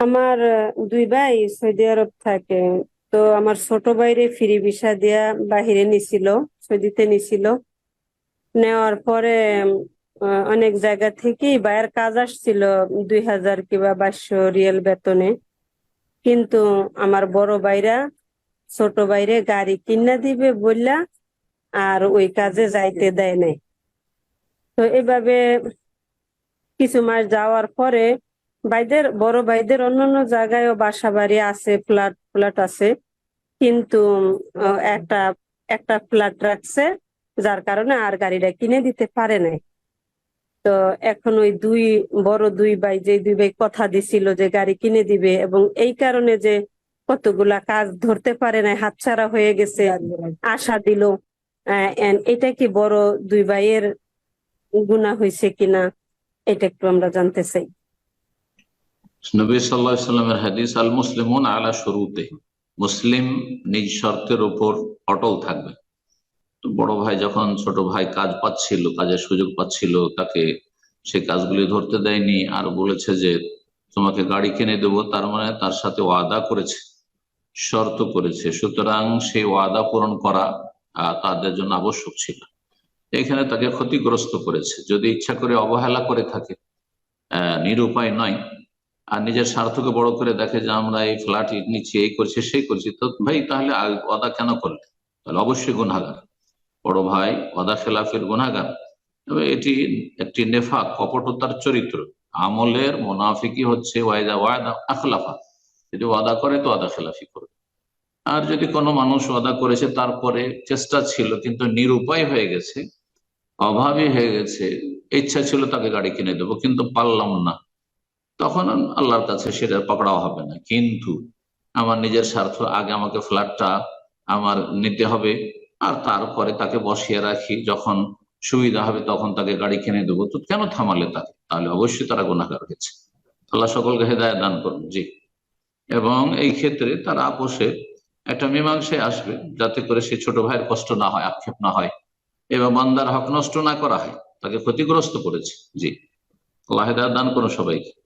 আমার দুই ভাই সৌদি আরব থাকে। তো আমার ছোট ভাইরে ফ্রি ভিসা দিয়া বাহিরে নিছিল, সৌদিতে নিছিল। নেওয়ার পরে অনেক জায়গা থেকেই ভাইয়ের কাজ আসছিল দুই হাজার কিংবা বাইশশো রিয়েল বেতনে। কিন্তু আমার বড় ভাইরা ছোট ভাইরে গাড়ি কিনা দিবে বললা আর ওই কাজে যাইতে দেয় নাই। তো এভাবে কিছু মাস যাওয়ার পরে ভাইদের বড় ভাইদের অন্যান্য জায়গায়ও বাসা বাড়ি আছে, ফ্ল্যাট ফ্ল্যাট আছে। কিন্তু একটা একটা ফ্ল্যাট রাখছে, যার কারণে আর গাড়িটা কিনে দিতে পারে নাই। তো এখন ওই দুই, বড় দুই ভাই যে দুই ভাই কথা দিছিল যে গাড়ি কিনে দিবে এবং এই কারণে যে কতগুলা কাজ ধরতে পারে নাই, হাতছাড়া হয়ে গেছে, আশা দিল এটা কি বড় দুই ভাইয়ের গুনাহ হয়েছে কিনা, এটা একটু আমরা জানতে চাই। নবী সাল্লাহ সাল্লামের হাদিস, আল মুসলিমুন আলা শুরুতে মুসলিম নিজ শর্তের ওপর অটল থাকবে। বড় ভাই যখন ছোট ভাই কাজ পাচ্ছিল, কাজের সুযোগ পাচ্ছিল, তাকে সে কাজগুলি ধরতে দেয়নি আর বলেছে যে, তোমাকে গাড়ি কিনে দেবো। তার মানে তার সাথে ওয়াদা করেছে, শর্ত করেছে। সুতরাং সেই ওয়াদা পূরণ করা তাদের জন্য আবশ্যক ছিল। এখানে তাকে ক্ষতিগ্রস্ত করেছে। যদি ইচ্ছা করে অবহেলা করে থাকে আহ নিরুপায় নয়। আর নিজের স্বার্থকে বড় করে দেখে যে আমরা এই ফ্ল্যাট নিচ্ছি, এই করছি, সেই করছি, তো ভাই তাহলে অদা কেন করলে? তাহলে অবশ্যই গুনাগার বড় ভাই ওয়াদা খেলাফের গুনাগার তবে এটি একটি নেফাক, কপটতার চরিত্র। আমলের মোনাফিকি হচ্ছে ওয়াদা ওয়াদা আখলাফা। যদি ওয়াদা করে তো ওয়াদা খেলাফি করবে। আর যদি কোনো মানুষ ওয়াদা করেছে তারপরে চেষ্টা ছিল কিন্তু নিরুপায় হয়ে গেছে, অভাবী হয়ে গেছে, ইচ্ছা ছিল তাকে গাড়ি কিনে দেবো, কিন্তু পারলাম না। তখন আল্লাহর কাছে সেটা পকড়াও হবে না। কিন্তু আমার নিজের স্বার্থ, আগে আমাকে ফ্ল্যাটটা আমার নিতে হবে আর তারপরে তাকে বসিয়ে রাখি। যখন সুবিধা হবে তখন তাকে গাড়ি কিনে দেবো। তো কেন থামালে তাকে? তাহলে অবশ্যই তারা গুণাগার হয়েছে। আল্লাহ সকলকে হেদায় দান করুন। জি। এবং এই ক্ষেত্রে তারা আপোষে একটা মীমাংসায় আসবে, যাতে করে সে ছোট ভাইয়ের কষ্ট না হয়, আক্ষেপ না হয় এবং বান্দার হক নষ্ট না করা হয়। তাকে ক্ষতিগ্রস্ত করেছে। জি। আল্লাহ হেদায় দান করুন সবাইকে।